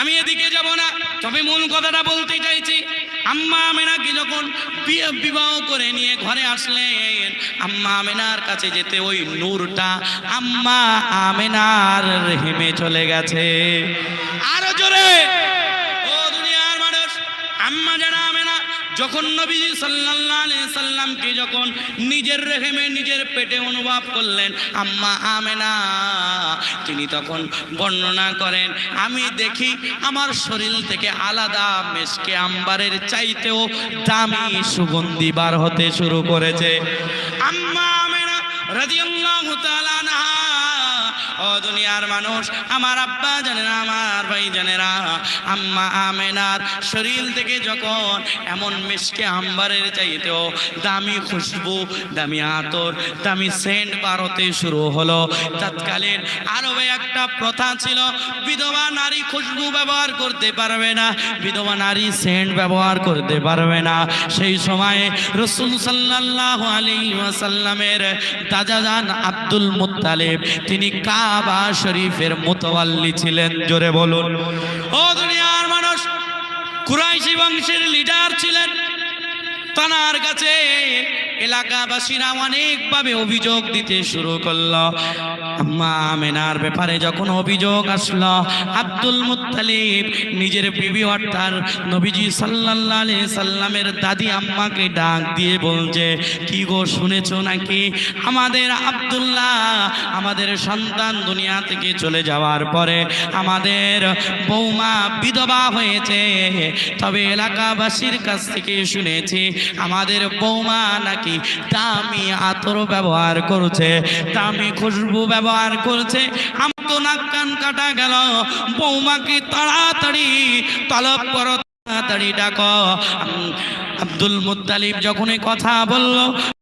আমি এদিকে যাব না। তবে মূল কথাটা বলতে চাইছি, আম্মা আমেনাকে যখন বিবাহ করে নিয়ে ঘরে আসলেন, আম্মা আমেনার কাছে যেতে ওই নূরটা আম্মা আমেনার হেমে চলে গেছে। আরও জোরে! ও দুনিয়ার মানুষ, আম্মা জানা আমেনা, যখন নবীজি সাল্লাল্লাহু সাল্লামকে যখন নিজের রেহেমে নিজের পেটে অনুভব করলেন, আম্মা আমেনা, তিনি তখন বর্ণনা করেন, আমি দেখি আমার শরীর থেকে আলাদা মেশকে আম্বারের চাইতেও দামি সুগন্ধি বার হতে শুরু করেছে। আম্মা আমেনা আনহা ও দুনিয়ার মানুষ, আমার আব্বা জানে না আমার ভাই জানে না আম্মা আমেনার শরীর থেকে যখন এমন মিশকে আম্বারের চাইতেও দামি খুশবু, দামি আতর, দামি সেন্ট বারতে শুরু হলো। তৎকালীন আরবে একটা প্রথা ছিল, বিধবা নারী খুশবু ব্যবহার করতে পারবে না, বিধবা নারী সেন্ট ব্যবহার করতে পারবে না। সেই সময়ে রসুল সাল্লাল্লাহু আলাইহি ওয়াসাল্লামের দাদাজান আব্দুল মুত্তালিব, তিনি কাবা শরীফের মোতওয়াল্লি ছিলেন, জোরে বলুন। ও দুনিয়ার মানুষ, কুরাইশি বংশের লিডার ছিলেন, তানার কাছে এলাকাবাসীরা অনেকভাবে অভিযোগ দিতে শুরু করল। আম্মা আমেনার ব্যাপারে যখন অভিযোগ আসলো, আব্দুল মুত্তালিব নিজের বিবি অর্থাৎ নবীজি আলাইহি সাল্লামের দাদি আম্মাকে ডাক দিয়ে বলছে, কি গো শুনেছো নাকি? আমাদের আব্দুল্লাহ আমাদের সন্তান দুনিয়া থেকে চলে যাওয়ার পরে আমাদের বৌমা বিধবা হয়েছে। তবে এলাকাবাসীর কাছ থেকে শুনেছি, আমাদের বৌমা নাকি দামি আতর ব্যবহার করছে, দামি খুশবু ব্যবহার করছে। আমার তো নাক কান কাটা গেল। বৌমাকে তাড়াতাড়ি তলব করো, তাড়াতাড়ি ডাকো। আব্দুল মুত্তালিব যখন কথা বলল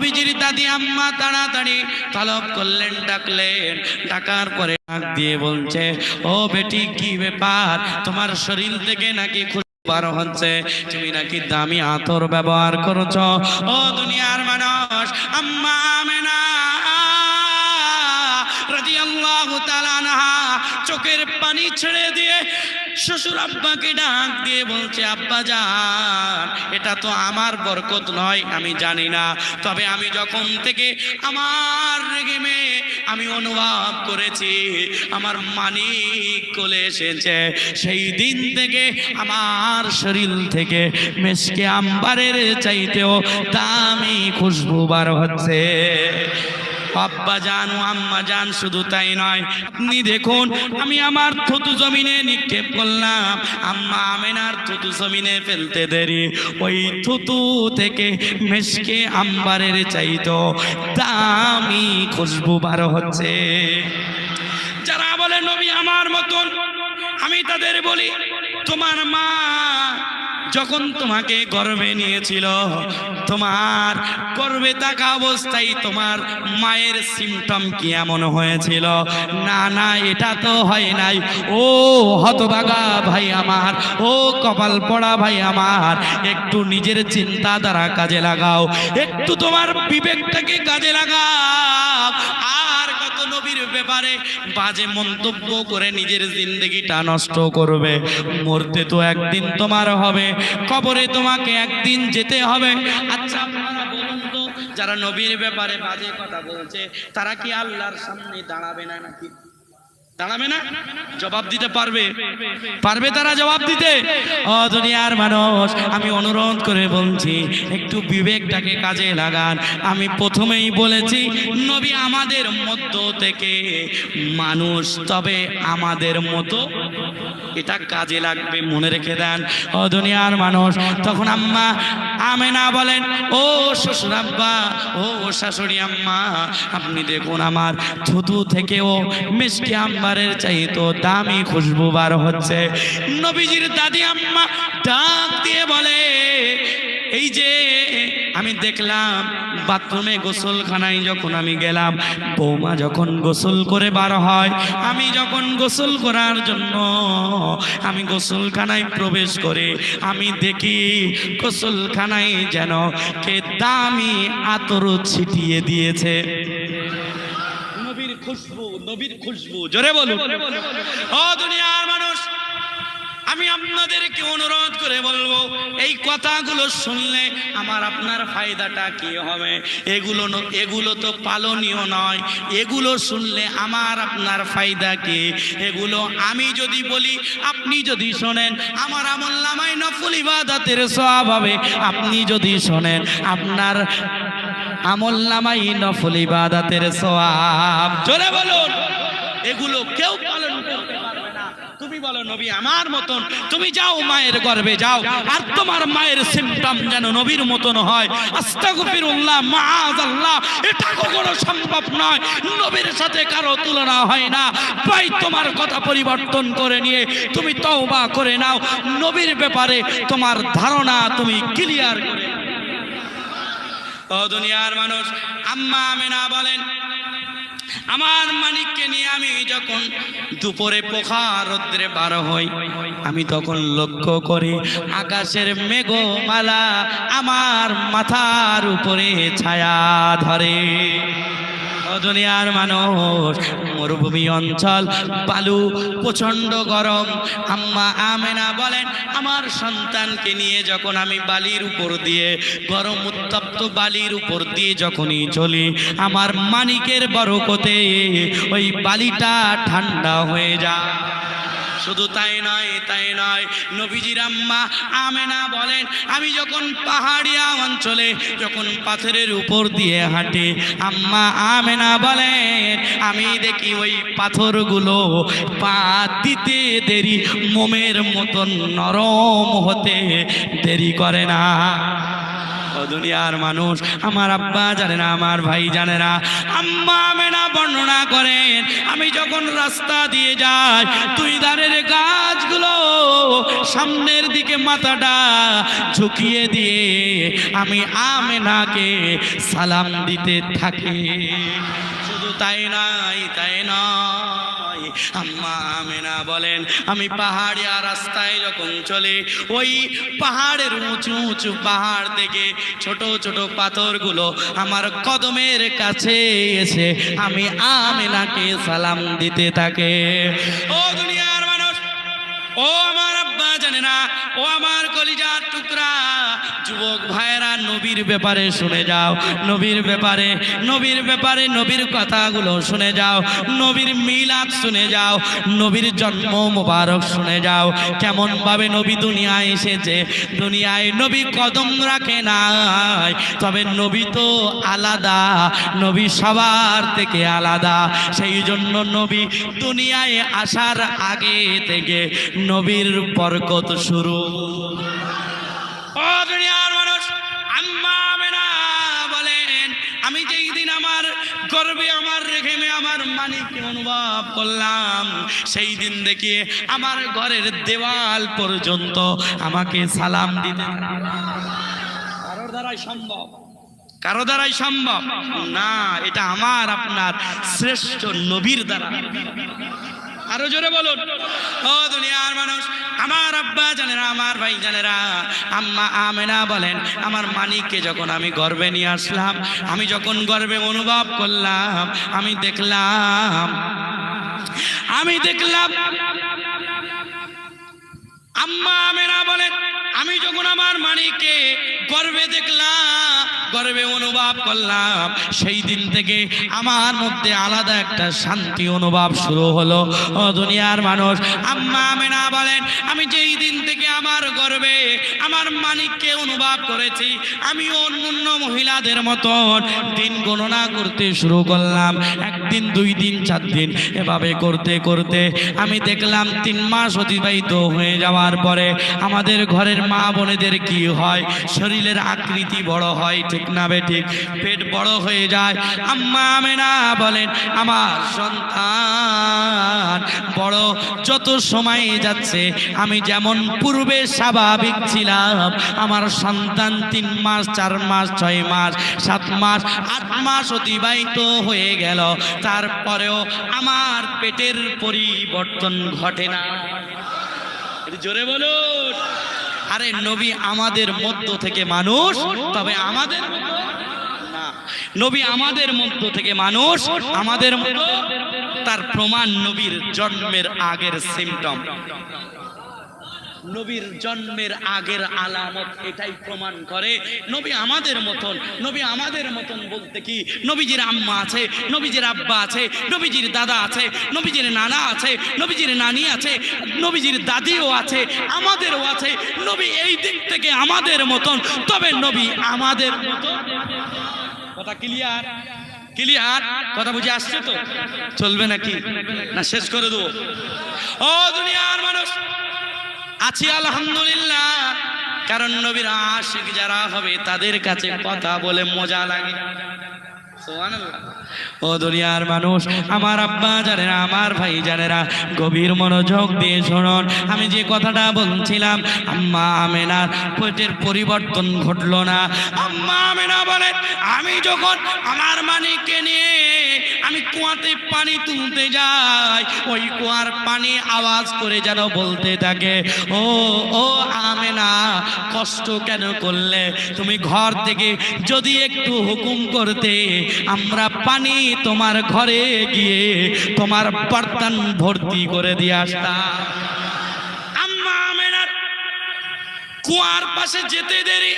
বিজির দাদি আম্মা তাড়াতাড়ি তলব করলেন, ডাকলেন। ডাকার পরে ডাক দিয়ে বলছে, ও বেটি, কি ব্যাপার? তোমার শরীর থেকে নাকি বার হচ্ছে, তুমি নাকি দামি আতর ব্যবহার করছ? ও দুনিয়ার মানুষ চোখের পানি ছেড়ে দিয়ে শ্বশুর আব্বাকে ডাক দিয়ে বলছে, আব্বা যান এটা তো আমার বরকত নয়, আমি জানি না। তবে আমি যখন থেকে আমার রেগেমে আমি অনুভব করেছি, আমার মানিক কোলে এসেছে। সেই দিন থেকে আমার শরীর থেকে মেসকে আম্বারের চাইতেও দামি খুশবু বার হচ্ছে। আব্বা জান ও আম্মা জান, শুধু তাই নয়। আপনি দেখুন, আমি আমার থুতু জমিনে নিক্ষেপ করলাম। আম্মা আমেনার থুতু জমিনে ফেলতে দেরি। ওই থুতু থেকে মেশকে আম্বারের চাইতো। দামি খুশবু বার হচ্ছে। যারা বলে, নবী আমার মতন, আমি তাদের বলি, তোমার মা যখন তোমাকে গর্বে নিয়েছিল, তোমার গর্বে থাকা অবস্থায় তোমার মায়ের সিমটম কি এমন হয়েছিল? না না, এটা তো হয় নাই। ও হতভাগা ভাই আমার, ও কপাল পড়া ভাই আমার, একটু নিজের চিন্তা দ্বারা কাজে লাগাও, একটু তোমার বিবেকটাকে কাজে লাগাও। আর ব্যাপারে বাজে মন্তব্য করে নিজের জিন্দগিটা নষ্ট করবে। মরতে তো একদিন তোমার হবে, কবরে তোমাকে একদিন যেতে হবে। আচ্ছা বলুন তো, যারা নবীর ব্যাপারে বাজে কথা বলছে, তারা কি আল্লাহর সামনে দাঁড়াবে না নাকি? দাঁড়াবে না? জবাব দিতে পারবে। পারবে তারা জবাব দিতে? ও দুনিয়ার মানুষ, আমি অনুরোধ করে বলছি, একটু বিবেকটাকে কাজে লাগান। আমি প্রথমেই বলেছি, নবী আমাদের মধ্য থেকে মানুষ, তবে আমাদের মতো এটা কাজে লাগবে, মনে রেখে দেন। ও দুনিয়ার মানুষ, তখন আম্মা আমেনা বলেন, ও শ্বশুর আব্বা ও শাশুড়ি আম্মা, আপনি দেখুন আমার থুতু থেকেও মিষ্টি আম্বারের চাইতো দামি খুশবু বার হচ্ছে। নবীজির দাদি আম্মা ডাক দিয়ে বলে এই যে আমি দেখলাম বাথরুমে গোসলখানায় যখন আমি গেলাম বৌমা যখন গোসল করে বার হয় আমি যখন গোসল করার জন্য আমি গোসলখানায় প্রবেশ করে আমি দেখি গোসলখানায় যেন কে দামি আতর ছিটিয়ে দিয়েছে। নবীর খুশবু নবীর খুশবু জোরে বলুন। ও দুনিয়ার আমি আপনাদেরকে অনুরোধ করে বলব, এই কথাগুলো শুনলে আমার আপনার ফায়দাটা কি হবে? এগুলো এগুলো তো পালনীয় নয়। এগুলো শুনলে আমার আপনার ফায়দা কি? এগুলো আমি যদি বলি, আপনি যদি শোনেন, আমার আমল নামায় নফল ইবাদতের হবে। আপনি যদি শোনেন, আপনার আমল নামাই নফল ইবাদতের সব জোরে বলুন, এগুলো কেউ তুমি বলো, নবী আমার মতন। তুমি যাও মায়ের গর্ভে, যাও। আর তোমার মায়ের সিমটম যেন নবীর মতন হয়। আস্তাগফিরুল্লাহ, মাআযাল্লাহ, এটা কখনো সম্ভব নয়। নবীর সাথে কারও তুলনা হয় না। ভাই, তোমার কথা পরিবর্তন করে নিয়ে তুমি তওবা করে নাও। নবীর ব্যাপারে তোমার ধারণা তুমি ক্লিয়ার করে। ও দুনিয়ার মানুষ, আম্মা আমেনা বলেন আমার মালিককে নিয়ে আমি যখন দুপুরে পোখা রোদ্রে বার হই, আমি তখন লক্ষ্য করি আকাশের মেঘমালা আমার মাথার উপরে ছায়া ধরে। দুনিয়ার মানুষ, মরুভূমি অঞ্চল, বালু প্রচণ্ড গরম। আম্মা আমেনা বলেন, আমার সন্তানকে নিয়ে যখন আমি বালির উপর দিয়ে গরম উত্তপ্ত বালির উপর দিয়ে যখনই চলি, আমার মানিকের বরকতে ওই বালিটা ঠান্ডা হয়ে যায়। শুধু তাই নয় তাই নয়। নবীজির আম্মা আমেনা বলেন, আমি যখন পাহাড়িয়া অঞ্চলে যখন পাথরের উপর দিয়ে হাঁটি, আম্মা আমেনা বলেন, আমি দেখি ওই পাথরগুলো পা দিতে দেরি, মোমের মতন নরম হতে দেরি করে না। দুনিয়ার মানুষ। আমার আব্বা জানে না, আমার ভাই জানে না। আম্মা আমেনা বর্ণনা করেন, আমি যখন রাস্তা দিয়ে যাই তুই ধারের গাছগুলো সামনের দিকে মাথাটা ঝুঁকিয়ে দিয়ে আমি আমেনাকে সালাম দিতে থাকি। শুধু তাই নাই তাই নয়। আম্মা আমেনা বলেন, আমি পাহাড়িয়া রাস্তায় যখন চলে, ওই পাহাড়ের উঁচু উঁচু পাহাড় থেকে ছোট ছোট পাথরগুলো আমার কদমের কাছে এসে আমি আমেনাকে সালাম দিতে থাকে। ও যুবক ভাইয়েরা, নবীর ব্যাপারে শুনে যাও, নবীর ব্যাপারে নবীর ব্যাপারে নবীর কথাগুলো শুনে যাও, নবীর মিলাদ শুনে যাও, নবীর জন্ম মোবারক শুনে যাও কেমন ভাবে নবী দুনিয়ায় এসেছে, দুনিয়ায় নবী কদম রাখে নাই, তবে নবী তো আলাদা, নবী সবার থেকে আলাদা, সেই জন্য নবী দুনিয়ায় আসার আগে থেকে নবীর বরকত শুরু। ও দুনিয়ার আমি যেই দিন আমার গর্বে আমার রেখেমে আমার মালিককে অনুভব করলাম, সেই দিন দেখি আমার ঘরের দেওয়াল পর্যন্ত আমাকে সালাম দিতে কারোর দ্বারাই সম্ভব। কারও দ্বারাই সম্ভব না, এটা আমার আপনার শ্রেষ্ঠ নবীর দ্বারা। আরও জোরে বলুন। ও দুনিয়ার মানুষ, আমার আব্বা জানেরা, আমার ভাই জানেরা, আম্মা আমেনা বলেন, আমার মানিককে যখন আমি গর্বে নিয়ে আসলাম, আমি যখন গর্বে অনুভব করলাম, আমি দেখলাম আমি দেখলাম, আম্মা আমেনা বলেন, আমি যখন আমার মানিককে গর্বে দেখলাম গর্বে অনুভব করলাম। সেই দিন থেকে আমার মধ্যে আলাদা একটা শান্তি অনুভব শুরু হলো। ও দুনিয়ার মানুষ, আম্মা আমেনা বলেন, আমি যেই দিন থেকে আমার গর্বে আমার মানিককে অনুভব করেছি, আমি অন্য মহিলাদের মতন দিন গণনা করতে শুরু করলাম। একদিন, দুই দিন, চার দিন, এভাবে করতে করতে আমি দেখলাম তিন মাস অতিবাহিত হয়ে যাওয়ার পরে আমাদের ঘরের মা বোনেদের কি হয়? শরীরের আকৃতি বড় হয়, ঠিক না বেঠিক পেট বড় হয়ে যায়। আম্মা আমেনা বলেন, আমার সন্তান বড় যত সময় যাচ্ছে, আমি যেমন পূর্বে স্বাভাবিক ছিলাম, আমার সন্তান তিন মাস, চার মাস, ছয় মাস, সাত মাস, আট মাস অতিবাহিত হয়ে গেল। তারপরেও আমার পেটের পরিবর্তন ঘটে না। জোরে বলুন। আরে নবী আমাদের মধ্য থেকে মানুষ, তবে আমাদের নবী আমাদের মধ্য থেকে মানুষ, আমাদের তার প্রমাণ নবীর জন্মের আগের সিমটম নবীর জন্মের আগের আলামত এটাই প্রমাণ করে, নবী আমাদের মতন, নবী আমাদের মতন বলতে কি? নবীজির আম্মা আছে, নবীজির আব্বা আছে, নবীজির দাদা আছে, নবীজির নানা আছে, নবীজির নানি আছে, নবীজির দাদিও আছে, আমাদেরও আছে, নবী এই দিক থেকে আমাদের মতন, তবে নবী আমাদের মতন। কথা ক্লিয়ার ক্লিয়ার কথা বুঝে আসছে তো? চলবে নাকি? না, শেষ করে দেবো। ও দুনিয়ার মানুষ! আছি আলহামদুলিল্লাহ কারণ নবীর আশিক যারা হবে তাদের কাছে কথা বলে মজা লাগে। ও দুনিয়ার মানুষ, আমার আব্বা জানেরা, আমার ভাই জানেরা, গভীর মনোযোগ দিয়ে শুনুন। আমি যে কথাটা বলছিলাম, আম্মা আমেনার পেটের পরিবর্তন ঘটলো না। আম্মা আমেনা বলেন আমি যখন আমার মানিককে নিয়ে আমি কুয়াতে পানি তুলতে যাই, ওই কুয়ার পানি আওয়াজ করে যেন বলতে থাকে, ও ও কষ্ট কেন করলে? তুমি ঘর থেকে যদি একটু হুকুম করতে, আমরা পানি তোমার ঘরে গিয়ে তোমার বর্তন ভর্তি করে দিয়ে আসতাম। কুয়ার পাশে যেতে দেরি।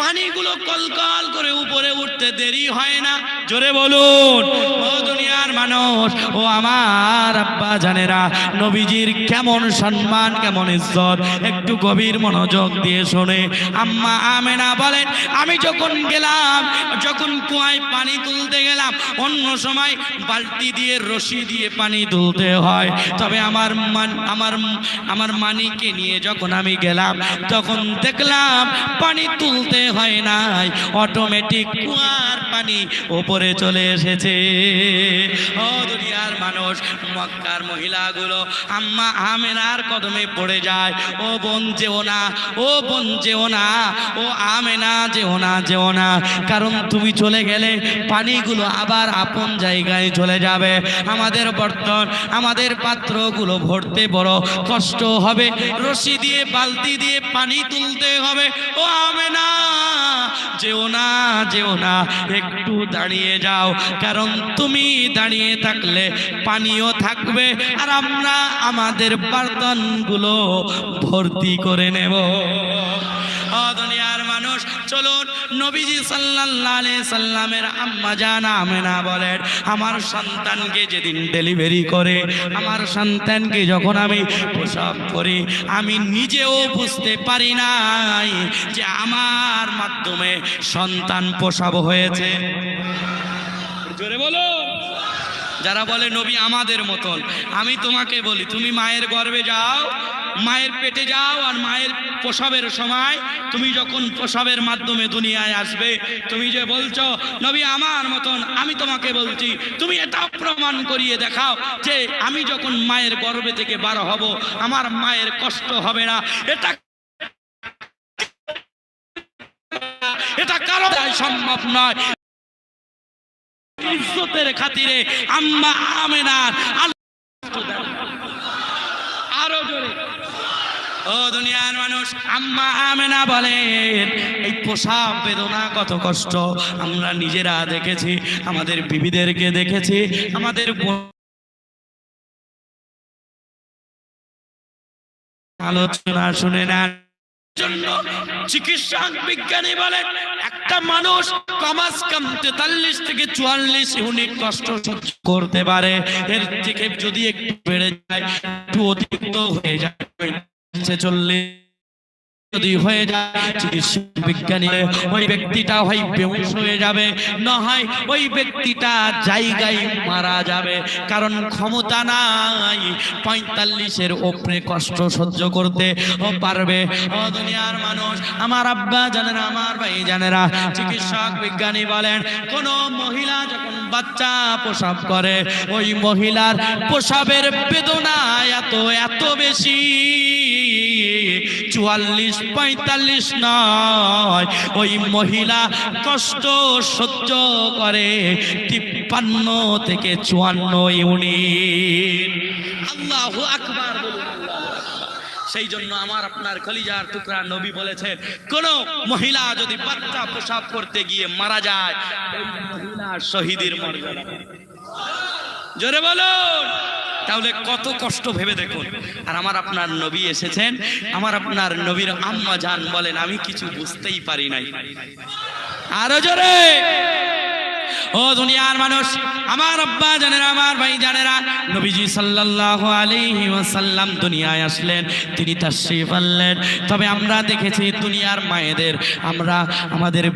পানিগুলো কলকল করে উপরে উঠতে দেরি হয় না। জোরে বলুন, ও দুনিয়ার মানুষ, ও আমার আব্বা জানেরা, নবীজির কেমন সম্মান, কেমন ইজ্জত, একটু গভীর মনোযোগ দিয়ে শোনে। আম্মা আমেনা বলেন, আমি যখন গেলাম, যখন কুয়ায় পানি তুলতে গেলাম, অন্য সময় বালতি দিয়ে, রশি দিয়ে পানি তুলতে হয়। তবে আমার মান, আমার আমার মানিকে নিয়ে যখন আমি গেলাম, তখন দেখলাম পানি তুলতে হয় নাই। অটোমেটিক কুয়ার পানি ওপরে চলে এসেছে। ও দুনিয়ার মানুষ, মক্কার মহিলাগুলো, আম্মা আমেনার কদমে পড়ে যায়। ও বোন যেও না, ও বোন যেও না, ও আমেনা যেও না যেও না। কারণ তুমি চলে গেলে পানিগুলো আবার আপন জায়গায় চলে যাবে। আমাদের বর্তন, আমাদের পাত্রগুলো ভরতে বড় কষ্ট হবে। রশি দিয়ে, বালতি দিয়ে পানি তুলতে হবে। ও আমেনা! যেও না যেও না, একটু দাঁড়িয়ে যাও। কারণ তুমি দাঁড়িয়ে থাকলে পানিও থাকবে, আর আমরা আমাদের বার্তনগুলো ভর্তি করে নেব। ও দুনিয়ার মানুষ, চলুন নবীজি আলাইহি সাল্লামের আম্মা জান আমেনা বলেন, আমার সন্তানকে যেদিন ডেলিভারি করে, আমার সন্তানকে যখন আমি প্রসব করি, আমি নিজেও বুঝতে পারি নাই যে আমার মাধ্যমে সন্তান প্রসব হয়েছে। জোরে বলো। যারা বলে, নবী আমাদের মতন, আমি তোমাকে বলি, তুমি মায়ের গর্ভে যাও মায়ের পেটে যাও আর মায়ের প্রসবের সময় তুমি যখন প্রসবের মাধ্যমে দুনিয়ায় আসবে, তুমি যে বলছো, নবী, আমার মতন আমি তোমাকে বলছি, তুমি এটা প্রমাণ করিয়ে দেখাও যে আমি যখন মায়ের গর্ভে থেকে বার হব, আমার মায়ের কষ্ট হবে না। এটা এটা কারও সম্ভব নয়। ইজ্জতের খাতিরে আম্মা আমেনার আল্লাহ আরও জোরে ও দুনিয়ার মানুষ, আম্মা আমেনা বলেন, এই পোশাক বেদনা কত কষ্ট। আমরা নিজেরা দেখেছি, আমাদের বিবিদেরকে দেখেছি, আমাদের আলোচনা শুনে নেন জন্য চিকিৎসক বিজ্ঞানী বলেন, একটা মানুষ কমাস কম তেতাল্লিশ থেকে চুয়াল্লিশ ইউনিট কষ্ট করতে পারে। এর থেকে যদি একটু বেড়ে যায়, একটু অতিরিক্ত হয়ে যায়। যদি হয়ে যায় বিজ্ঞানী ওই ব্যক্তিটা হয় বেহুশ হয়ে যাবে। না হয় ওই ব্যক্তিটা জায়গায় মারা যাবে। কারণ ক্ষমতা নাই, পঁয়তাল্লিশের ওপরে কষ্ট সহ্য করতে পারবে। দুনিয়ার মানুষ, আমার আব্বা জানেরা, আমার ভাই জানেরা, চিকিৎসক বিজ্ঞানী বলেন, কোন মহিলা যখন বাচ্চা প্রসব করে, ওই মহিলার প্রসবের বেদনা এত এত বেশি। চুয়াল্লিশ, পঁয়তাল্লিশ নয় ওই মহিলা কষ্ট সহ্য করে তিপ্পান্ন থেকে চুয়ান্ন ইউনিট আল্লাহ আকবার। সেই জন্য আমার আপনার কলিজার টুকরা নবী বলেছেন, কোন মহিলা যদি বাচ্চা প্রসাব করতে গিয়ে মারা যায় মহিলা শহীদের মর্যাদা। জোরে বলুন তাহলে কত কষ্ট ভেবে দেখুন। আর আমার আপনার নবী এসেছেন, আমার আপনার নবীর আম্মা জান বলেন, আমি কিছু বুঝতেই পারি নাই। আরও জোরে! ও দুনিয়ার মানুষ, আমার আব্বা জানেরা, আমার ভাই জানেরা, নবীজি সাল্লাল্লাহু আলাইহি ওয়াসাল্লাম দুনিয়ায় আসলেন, তিনি তাশরীফ আনলেন। তবে আমরা দেখেছি দুনিয়ার মায়েদের, আমরা আমাদের